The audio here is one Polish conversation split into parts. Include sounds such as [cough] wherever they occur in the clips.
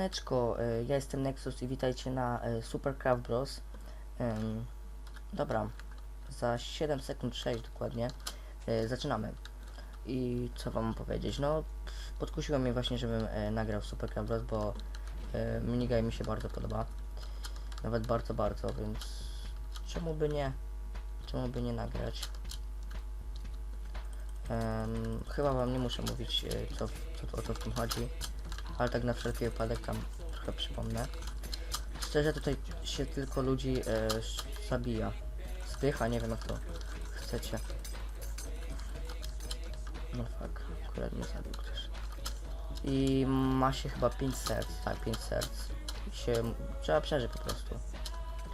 Siemaneczko, y, ja jestem Nexus i witajcie na y, Super Craft Bros. Dobra, za 7 sekund 6 dokładnie y, zaczynamy. I co wam powiedzieć? No, podkusiło mnie właśnie, żebym nagrał Super Craft Bros, bo minigame mi się bardzo podoba. Nawet bardzo, bardzo, więc czemu by nie? Czemu by nie nagrać? Chyba wam nie muszę mówić, co, co, o co w tym chodzi ale tak na wszelki wypadek tam trochę przypomnę. Szczerze tutaj się tylko ludzi e, zabija. Zdycha, nie wiem jak to chcecie. No fuck, akurat mnie zabił ktoś. I ma się chyba 5 serc, tak 5 serc. Się trzeba przeżyć po prostu.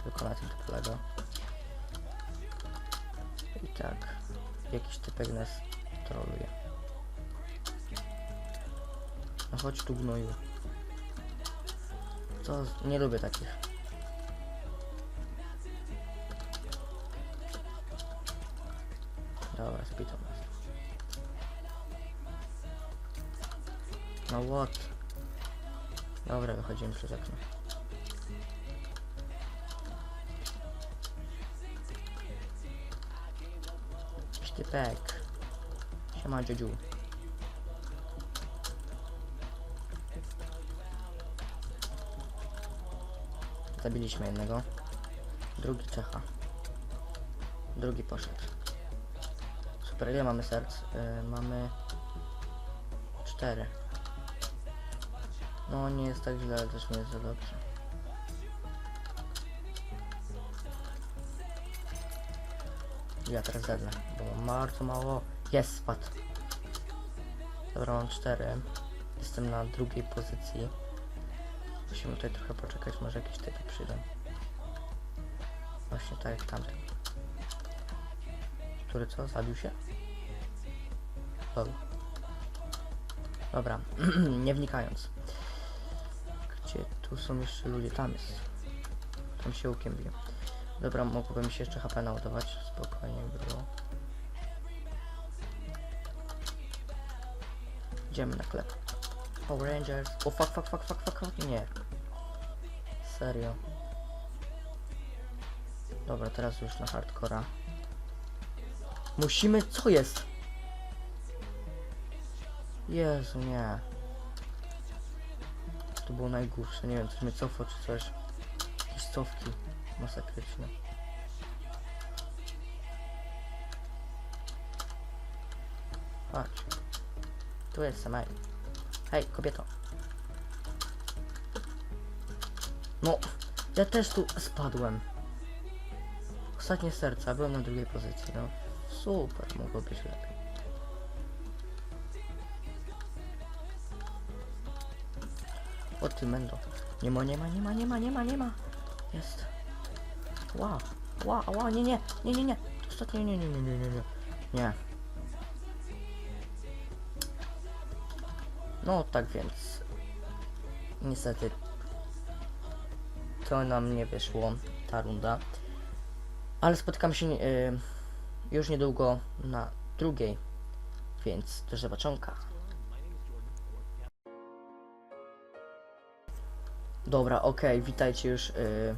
Tylko na tym to polega. I tak, jakiś typek nas troluje. No chodź tu gnoju. Co? Nie lubię takich. Dobra, spito nas. No what? Dobra, wychodzimy przez okno. Jakiś typek. Siema, dziudziu. Zabiliśmy jednego. Drugi Czecha. Drugi poszedł. Super, ile mamy serc? Yy, mamy... Cztery. No nie jest tak źle, ale też nie jest za dobrze. Ja teraz zednę, bo bardzo mało. Jest, spadł. Dobra, mam cztery. Jestem na drugiej pozycji. Musimy tutaj trochę poczekać, może jakieś typy przyjdą. Właśnie tak jak tamten. Który co? Zabił się? Dobra, [clears throat] nie wnikając. Gdzie tu są jeszcze ludzie? Tam jest. Tam się łukiem bije. Dobra, mogłoby mi się jeszcze HP naładować. Spokojnie było. Idziemy na klep. Power Rangers. O fuck, fuck, fuck, fuck, fuck, fuck. Nie. Serio. Dobra, teraz już na hardcora. Musimy... Co jest? Jezu, nie. To było najgłupsze. Nie wiem, coś mnie cofło czy coś. Jakieś cofki. Masakryczne. Chodź. Tu jestem, ej. Hej, kobieto. No, ja też tu spadłem. Ostatnie serca, byłem na drugiej pozycji, no. Super, mogło być lepiej. O ty mendo. Nie ma, nie ma, nie ma, nie ma, nie ma, nie ma. Jest. Wow, wow, wow, nie, nie, nie, nie, nie. Ostatnie, nie, nie, nie, nie, nie, nie. Nie. No tak więc niestety to nam nie wyszło ta runda. Ale spotykamy się y, już niedługo na drugiej, więc do zobaczonka. Dobra, okej, witajcie już y,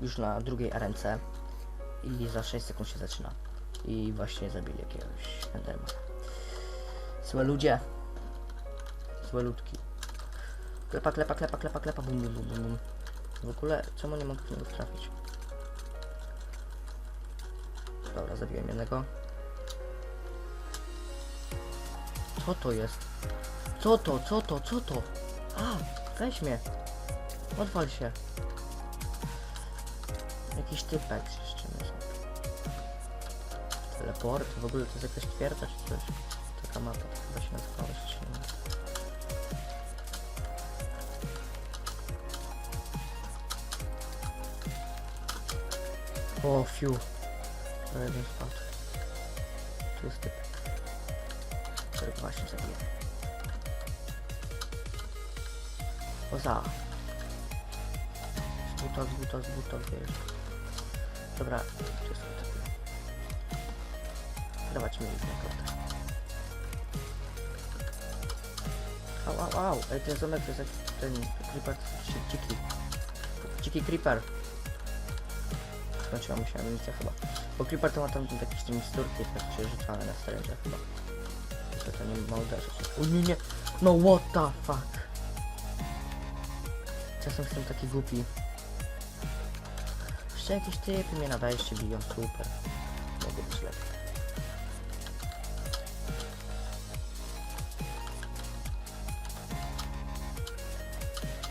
już na drugiej arence i za 6 sekund się zaczyna. I właśnie zabili jakiegoś Endermana. Złe ludzie. Złe ludki. Klepa, klepa, klepa, klepa, klepa, bum, bum, bum, bum. W ogóle, czemu nie mogę w niego trafić? Dobra, zabiłem jednego. Co to jest? Co to, co to, co to? A, weź mnie. Odwal się. Jakiś typek jeszcze myślę. Teleport? W ogóle to jest jakaś twierdza czy coś? Taka mapa, chyba się nazywała się nie O, fiu. To jeden spadł. Tu jest typ. Którego właśnie zabiję. O za. Z buta, z wiesz. Dobra, typ. Dawać mi na klatę. Au, au, au. Ej, ten zamek to jest ten creeper to dziki. Dziki creeper. Skończyła mu się amunicja chyba. Bo creeper to ma tam jakieś te miksturki, tak się rzucane na sterendzie chyba. To to nie ma uderzyć. O nie, nie. No what the fuck. Czasem jestem taki głupi. Jeszcze jakieś typy mnie na wejście biją, super. Mogło być lepiej.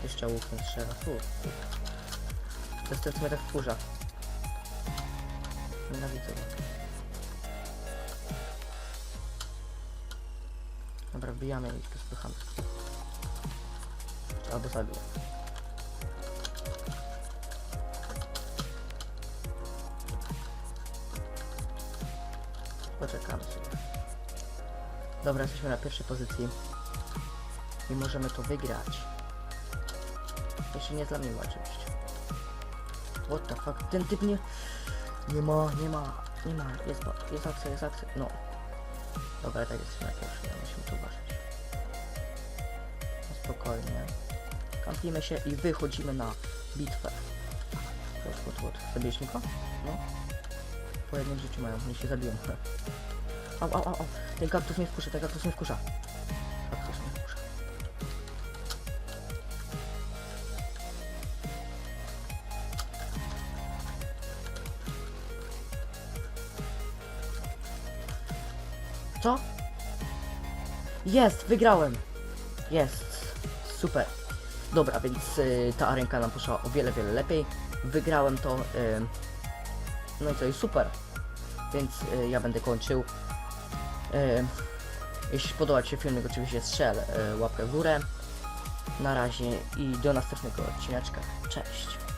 Jeszcze łuk nie strzela. Fu, fu. To jest ten, co mnie tak wkurza. Go. Dobra, wbijamy i spychamy. Albo zabiję. Poczekamy sobie. Dobra, jesteśmy na pierwszej pozycji. I możemy to wygrać. Jeszcze nie zlamiło oczywiście. What the fuck? Ten typ nie... Nie ma, nie ma, nie ma. Jest, jest akcja, jest akcja. No. Dobra, tak jesteśmy na pierwszej, ale musimy tu uważać. No spokojnie. Kampimy się i wychodzimy na bitwę. Łot, łot, łot. Zabiliśmy go? No. Po jednym życiu mają, nie się zabiją. [laughs] Au, au, au, au. Ten kaktus mnie wkurza, ten kaktus mnie wkurza. Co? Jest, wygrałem. Jest. Super. Dobra, więc y, ta arenka nam poszła o wiele, wiele lepiej. Wygrałem to. Y, no i co, i super. Więc y, ja będę kończył. Y, jeśli podoba Ci się filmik, oczywiście strzel y, łapkę w górę. Na razie i do następnego odcineczka. Cześć.